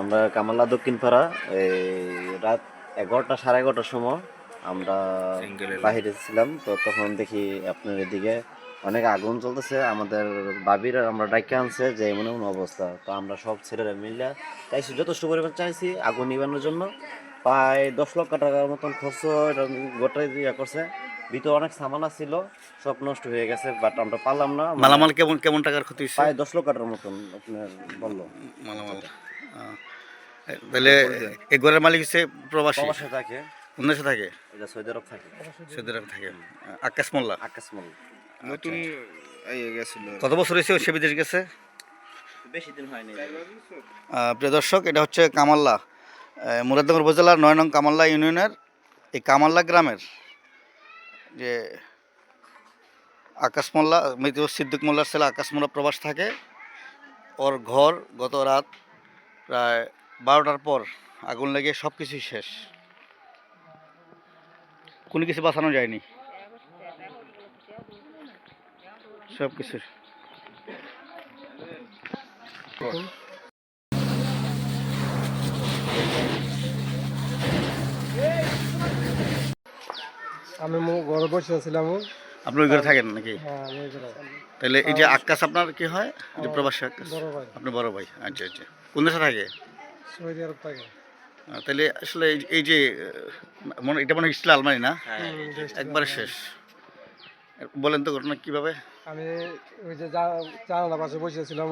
আমরা কামাল্লা দক্ষিণ পাড়া এই রাত এগারোটা সাড়ে এগারোটার সময় আমরা বাহিরে ছিলাম তো তখন দেখি আপনার এদিকে অনেক আগুন চলতেছে আমাদের বাবির আমরা ডাইকে আনছে যে এমন এমন অবস্থা। তো আমরা সব ছেলেরা মিলে চাইছি যথেষ্ট পরিমাণ চাইছি আগুন নিবানোর জন্য। প্রায় দশ লক্ষ টাকার মতন খরচ এটা গোটাই ইয়ে করছে। ভিতরে অনেক সামান ছিল সব নষ্ট হয়ে গেছে বাট আমরা পারলাম না। মালামাল কেমন কেমন টাকার ক্ষতি হয়েছে? প্রায় দশ লক্ষ টাকার মতন আপনার বলল। মালামাল। তাহলে এই ঘরের মালিক হচ্ছে প্রবাসী? প্রবাসে থাকে। কোন দেশে থাকে? এটা সৌদি আরব থাকে। সৌদি আরব থাকে। আকাশ মোল্লা? আকাশ মল নতুন ইয়ে গেছিল। কত বছর হয়েছে সে বিদেশ গেছে? বেশি দিন হয়নি। প্রিয় দর্শক এটা হচ্ছে কামাল্লা। মুরাদনগর উপজেলার নয় নং কামাল্লা ইউনিয়নের এই কামাল্লা গ্রামের যে আকাশ মোল্লা, মৃত সিদ্দিক মোল্লার ছেলে আকাশ মোল্লা প্রবাস থাকে। ওর ঘর গত রাত প্রায় বারোটার পর আগুন লেগে সব কিছুই শেষ। কোনো কিছু বাঁচানো যায়নি। সব কিছু আমি মো- ঘরে বসে ছিলাম আপনি ওই ঘরে থাকেন নাকি? হ্যাঁ আমি এই ঘরে। তাহলে এই যে আকাশ আপনার কি হয়? যে প্রবাসী আকাশ? বড় ভাই। আপনি বড় ভাই আচ্ছা আচ্ছা। কোন দেশে থাকে? সৌদি আরব থাকে। তাহলে আসলে এই- এই যে মনে এটা মনে হয় স্টিল আলমারি না? দেশ- একবারে শেষ। বলেন তো ঘটনা কীভাবে? আমি ওই যে জানালা পাশে বসেছিলাম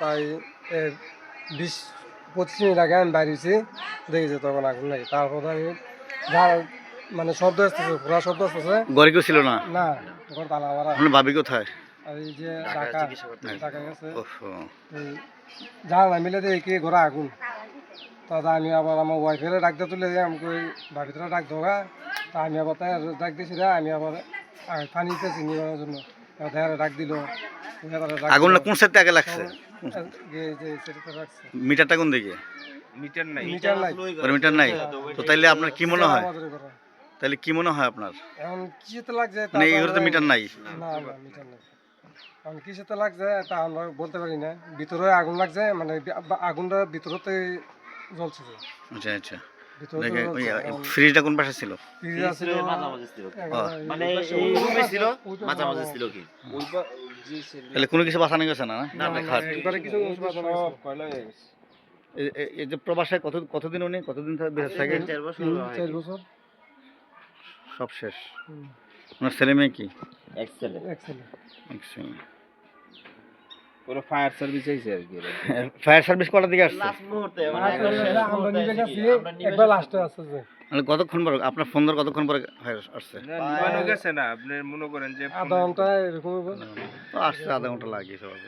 তাই বিশ পঁচিশ মিনিট আগে আমি বাইরেছি দেখেছি তখন আগুন লাগে তারপর আমি যা- মানে শব্দ আসতেছে পুরা শব্দ আসতেছে। ঘরে কেউ ছিল না? না ঘর তালা মারা আপনার ভাবি কোথায়? এই যে ঢাকা ঢাকা গেছে। জানালা মিলে দেখি ঘরে আগুন। তাতে আমি আবার আমার ওয়াইফের ডাক দিয়ে তুলে আমাকে ওই ভাবিতরা ডাক দেওয়া। তা আমি আবার তাই ডাক দিয়েছি রে আমি আবার আ- পানি চেয়েছি নিবানোর জন্য। তাই ডাক দিল। আগুন কোন সাইডে আগে লাগছে? মিটারটা কোন দিকে? মিটার নাই। মিটার নাই। মিটার নাই? তো তাইলে আপনার কি মনে হয়? ঘরে। তাহলে কি মনে হয় আপনার? এখন লাগছে তা মানে এই তো ঘরে তো মিটার নাই। না না মিটার নাই। এখন কিসেতে লাগছে তা আমরা বলতে পারি না। ভিতরে আগুন লাগছে মানে আগুনটা ভিতরতে জ্বলছে। আচ্ছা আচ্ছা। ভিতরে দেখে তো ওই জ্বলছে। এখন ফ্রিজটা কোন পাশে ছিল? ফ্রিজ আছিল, মাঝামাঝি ছিল। মানে এই রুমে ছিল মাঝামাঝি ছিল কি? তাহলে কোনো কিছু বাঁচানো গেছে না না? না, খাট একবারে কিছু বাঁচানো গেছে কয়লা হয়ে গেছে। এই- যে প্রবাসে কত কতদিন উনি কতদিন থাকে? চার বছর চার বছর। সব শেষ। ওনার ছেলে মেয়ে কি? এক ছেলে এক ছেলে। এক ছেলে। পুরো ফায়ার সার্ভিস হয়েছে আর কি। ফায়ার সার্ভিস কটার দিকে আসছে? লাস্ট মুহূর্তে মানে আমরা গেছি, একবার লাস্টে আসছে যে। মানে কতক্ষণ পরে আপনার ফোন ধরে কতক্ষণ পরে আসছে? নিবানো গেছে না আপনি মনে করেন যে আধা ঘণ্টা এরকম তো আসছে আধা ঘণ্টা লাগে সবাই